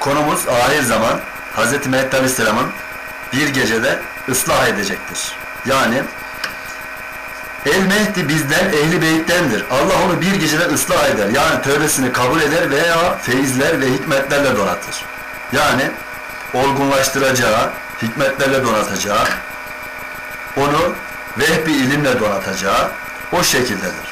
konumuz ahir zaman Hz. Mehdi Aleyhisselam'ın bir gecede ıslah edecektir. Yani El Mehdi bizden, ehli beyttendir. Allah onu bir gecede ıslah eder. Yani tövbesini kabul eder veya feyizler ve hikmetlerle donatır. Yani olgunlaştıracağı, hikmetlerle donatacağı, onu vehbi ilimle donatacağı o şekildedir.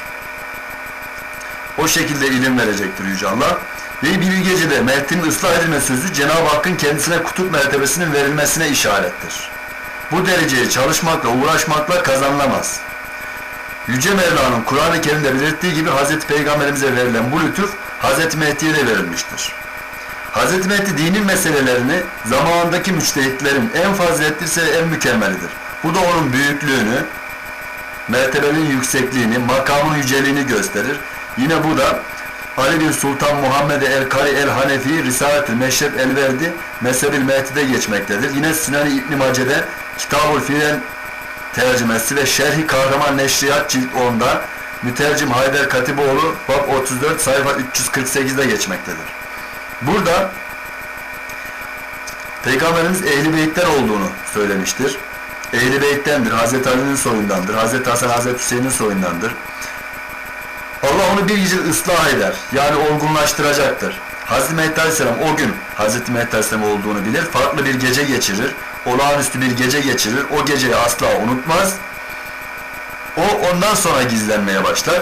O şekilde ilim verecektir Yüce Allah. Ve bir gecede Mehdi'nin ıslah edilme sözü Cenab-ı Hakk'ın kendisine kutup mertebesinin verilmesine işarettir. Bu dereceyi çalışmakla, uğraşmakla kazanılamaz. Yüce Mevla'nın Kur'an-ı Kerim'de belirttiği gibi Hazreti Peygamberimize verilen bu lütuf Hazreti Mehdi'ye de verilmiştir. Hazreti Mehdi dinin meselelerini zamanındaki müçtehitlerin en faziletlisi en mükemmelidir. Bu da onun büyüklüğünü, mertebenin yüksekliğini, makamın yüceliğini gösterir. Yine bu da Ali Sultan Muhammed el-Kari el-Hanefi Risalet-i Meşrep el-Verdi Mezhebil Mehdi'de geçmektedir. Yine Sinan-ı İbn Mace'de Kitab-ül Fiil tercümesi ve Şerhi Kahraman Neşriyat cilt 10'da mütercim Haydar Katiboğlu bab 34 sayfa 348'de geçmektedir. Burada Peygamberimiz Ehli Beyt'ten olduğunu söylemiştir. Ehli Beyt'tendir, Hazreti Ali'nin soyundandır, Hazreti Hasan, Hazreti Hüseyin'in soyundandır. Onu bir gece ıslah eder, yani olgunlaştıracaktır. Hazreti Mehdi Aleyhisselam o gün Hazreti Mehdi Aleyhisselam olduğunu bilir, farklı bir gece geçirir, olağanüstü bir gece geçirir, o geceyi asla unutmaz. O ondan sonra gizlenmeye başlar.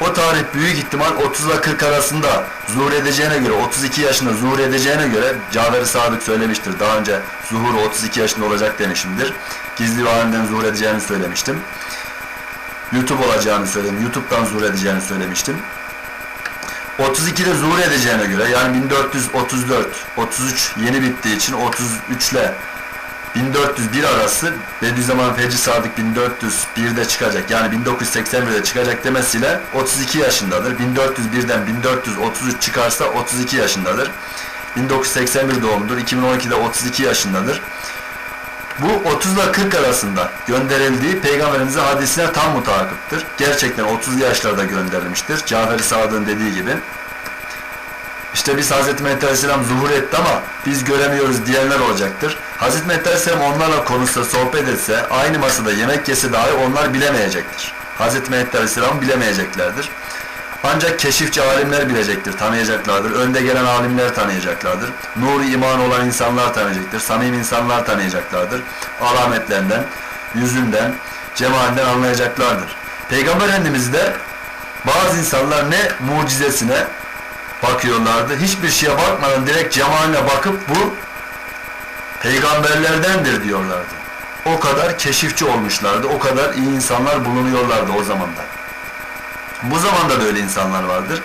O tarih büyük ihtimal 30 ile 40 arasında zuhur edeceğine göre, 32 yaşında zuhur edeceğine göre Cafer-i Sadık söylemiştir. Daha önce zuhur 32 yaşında olacak demişimdir. Gizli ve aniden zuhur edeceğini söylemiştim. YouTube olacağını söyledim. YouTube'dan zuhur edeceğini söylemiştim. 32'de zuhur edeceğine göre yani 1434, 33 yeni bittiği için 33 ile 1401 arası Bediüzzaman Fecri Sadık 1401'de çıkacak yani 1981'de çıkacak demesiyle 32 yaşındadır. 1401'den 1433 çıkarsa 32 yaşındadır. 1981 doğumludur. 2012'de 32 yaşındadır. Bu 30 ile 40 arasında gönderildiği Peygamberimize hadisine tam mutakiptir. Gerçekten 30 yaşlarda gönderilmiştir. Cafer-i Sadık'ın dediği gibi. İşte biz Hz. Mehdi Aleyhisselam zuhur etti ama biz göremiyoruz diyenler olacaktır. Hz. Mehdi Aleyhisselam onlarla konuşsa, sohbet etse, aynı masada yemek yese dahi onlar bilemeyecektir. Hz. Mehdi Aleyhisselam bilemeyeceklerdir. Ancak keşifçi alimler bilecektir, tanıyacaklardır. Önde gelen alimler tanıyacaklardır. Nuru iman olan insanlar tanıyacaktır. Samim insanlar tanıyacaklardır. Alametlerinden, yüzünden, cemalinden anlayacaklardır. Peygamber Efendimiz de bazı insanlar ne mucizesine bakıyorlardı. Hiçbir şeye bakmadan direkt cemaline bakıp bu peygamberlerdendir diyorlardı. O kadar keşifçi olmuşlardı. O kadar iyi insanlar bulunuyorlardı o zamanda. Bu zamanda da öyle insanlar vardır.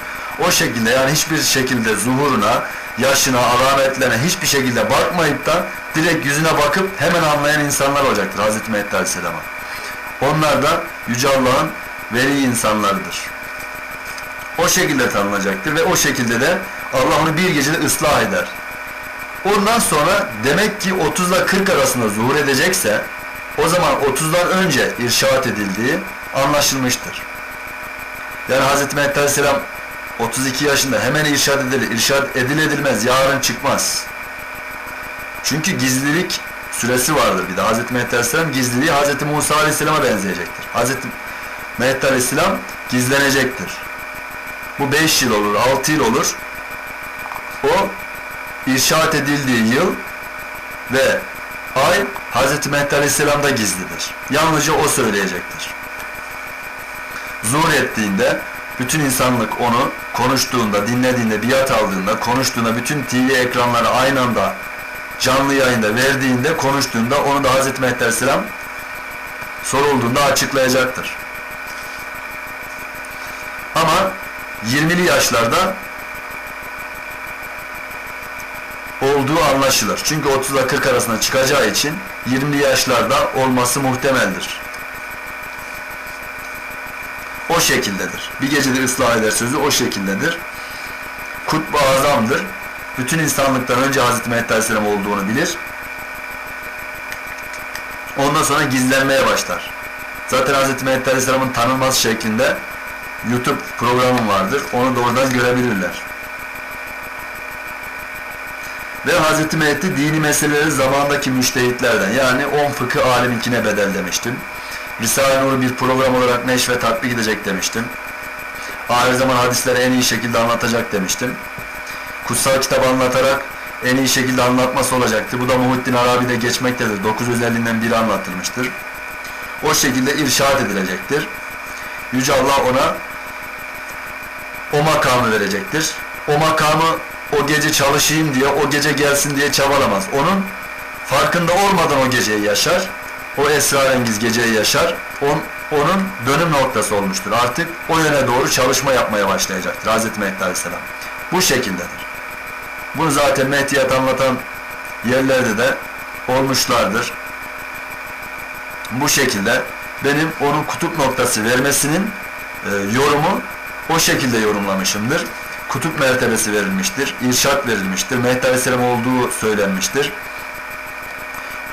O şekilde yani hiçbir şekilde zuhuruna, yaşına, alametlerine hiçbir şekilde bakmayıp da direkt yüzüne bakıp hemen anlayan insanlar olacaktır Hazreti Mehdi Aleyhisselam'a. Onlar da Yüce Allah'ın veli insanlarıdır. O şekilde tanınacaktır ve o şekilde de Allah onu bir gecede ıslah eder. Ondan sonra demek ki 30 ile 40 arasında zuhur edecekse o zaman 30'dan önce irşat edildiği anlaşılmıştır. Yani Hz. Mehdi Aleyhisselam 32 yaşında hemen irşad edilir. İrşad ediledilmez. Yarın çıkmaz. Çünkü gizlilik süresi vardır bir de. Hz. Mehdi Aleyhisselam gizliliği Hz. Musa Aleyhisselam'a benzeyecektir. Hz. Mehdi Aleyhisselam gizlenecektir. Bu 5 yıl olur, 6 yıl olur. O irşat edildiği yıl ve ay Hz. Mehdi Aleyhisselam'da gizlidir. Yalnızca o söyleyecektir zuhur ettiğinde bütün insanlık onu konuştuğunda, dinlediğinde, biat aldığında, konuştuğunda, bütün TV ekranları aynı anda canlı yayında verdiğinde, konuştuğunda onu da Hz. Mehdi Aleyhisselam sorulduğunda açıklayacaktır. Ama 20'li yaşlarda olduğu anlaşılır. Çünkü 30 ile 40 arasında çıkacağı için 20'li yaşlarda olması muhtemeldir. O şekildedir. Bir gecede ıslah eder sözü o şekildedir. Kutbu azamdır. Bütün insanlıktan önce Hz. Mehdi Aleyhisselam olduğunu bilir. Ondan sonra gizlenmeye başlar. Zaten Hz. Mehdi Aleyhisselam'ın tanınması şeklinde YouTube programı vardır. Onu da oradan görebilirler. Ve Hz. Mehdi dini meseleleri zamandaki müştehitlerden yani 10 fıkıh aliminkine bedel demiştim. Risale-i Nur'u bir program olarak neşr ve tatbik edecek demiştim. Ahir zaman hadisleri en iyi şekilde anlatacak demiştim. Kutsal kitabı anlatarak en iyi şekilde anlatması olacaktı. Bu da Muhittin Arabi'de geçmektedir. 950'den biri anlatılmıştır. O şekilde irşad edilecektir. Yüce Allah ona o makamı verecektir. O makamı o gece çalışayım diye, o gece gelsin diye çabalamaz. Onun farkında olmadan o geceyi yaşar. O esrarengiz geceyi yaşar. On, onun dönüm noktası olmuştur. Artık o yöne doğru çalışma yapmaya başlayacaktır Hz. Mehdi Aleyhisselam. Bu şekildedir. Bunu zaten Mehdiyat anlatan yerlerde de olmuşlardır. Bu şekilde benim onun kutup noktası vermesinin e, yorumu o şekilde yorumlamışımdır. Kutup mertebesi verilmiştir, irşat verilmiştir, Mehdi Aleyhisselam olduğu söylenmiştir.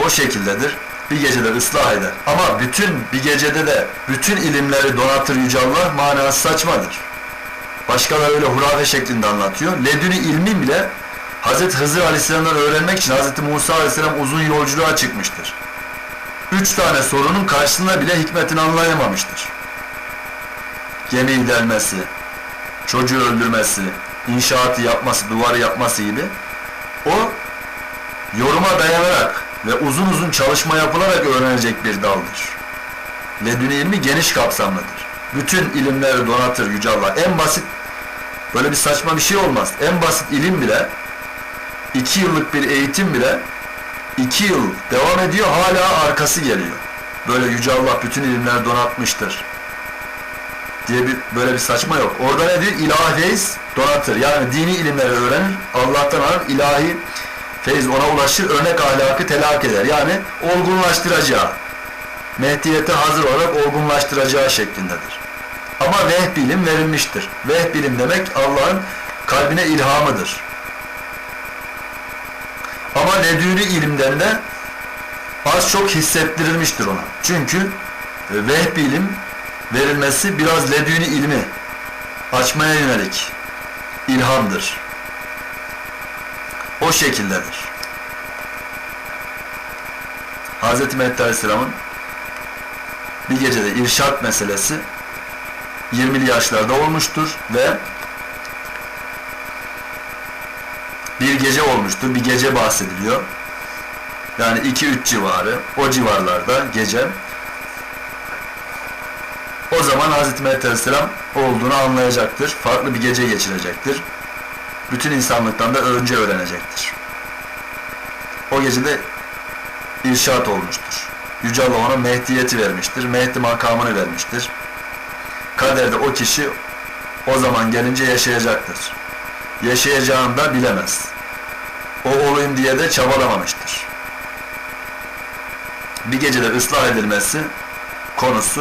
O şekildedir. Bir gecede ıslah eder. Ama bütün bir gecede de bütün ilimleri donatır Yüce Allah manası saçmadır. Başkaları öyle hurafe şeklinde anlatıyor. Ledünü ilmin bile Hz. Hızır Aleyhisselam'dan öğrenmek için Hz. Musa Aleyhisselam uzun yolculuğa çıkmıştır. Üç tane sorunun karşısında bile hikmetini anlayamamıştır. Gemiyi delmesi, çocuğu öldürmesi, inşaatı yapması, duvarı yapması gibi o yoruma dayanarak ve uzun uzun çalışma yapılarak öğrenecek bir daldır. Ledünü ilmi geniş kapsamlıdır. Bütün ilimleri donatır Yüce Allah. En basit, böyle bir saçma bir şey olmaz. En basit ilim bile, iki yıllık bir eğitim bile, iki yıl devam ediyor, hala arkası geliyor. Böyle Yüce Allah bütün ilimleri donatmıştır diye bir böyle bir saçma yok. Orada ne diyor? İlahi donatır. Yani dini ilimleri öğrenir, Allah'tan alır, ilahi feyz ona ulaşır, örnek ahlakı telak eder. Yani olgunlaştıracağı, Mehdiyete hazır olarak olgunlaştıracağı şeklindedir. Ama vehb ilim verilmiştir. Vehb ilim demek Allah'ın kalbine ilhamıdır. Ama ledünü ilimden de az çok hissettirilmiştir ona. Çünkü e, vehb ilim verilmesi biraz ledünü ilmi açmaya yönelik ilhamdır. O şekildedir. Hz. Mehdi Aleyhisselam'ın bir gecede irşat meselesi 20'li yaşlarda olmuştur ve bir gece olmuştur. Bir gece bahsediliyor. Yani 2-3 civarı, o civarlarda gece. O zaman Hz. Mehdi Aleyhisselam olduğunu anlayacaktır. Farklı bir gece geçirecektir. Bütün insanlıktan da önce öğrenecektir. O gecede irşat olmuştur. Yüce Allah ona Mehdiyeti vermiştir. Mehdi makamını vermiştir. Kaderde o kişi o zaman gelince yaşayacaktır. Yaşayacağını da bilemez. O olayım diye de çabalamamıştır. Bir gecede ıslah edilmesi konusu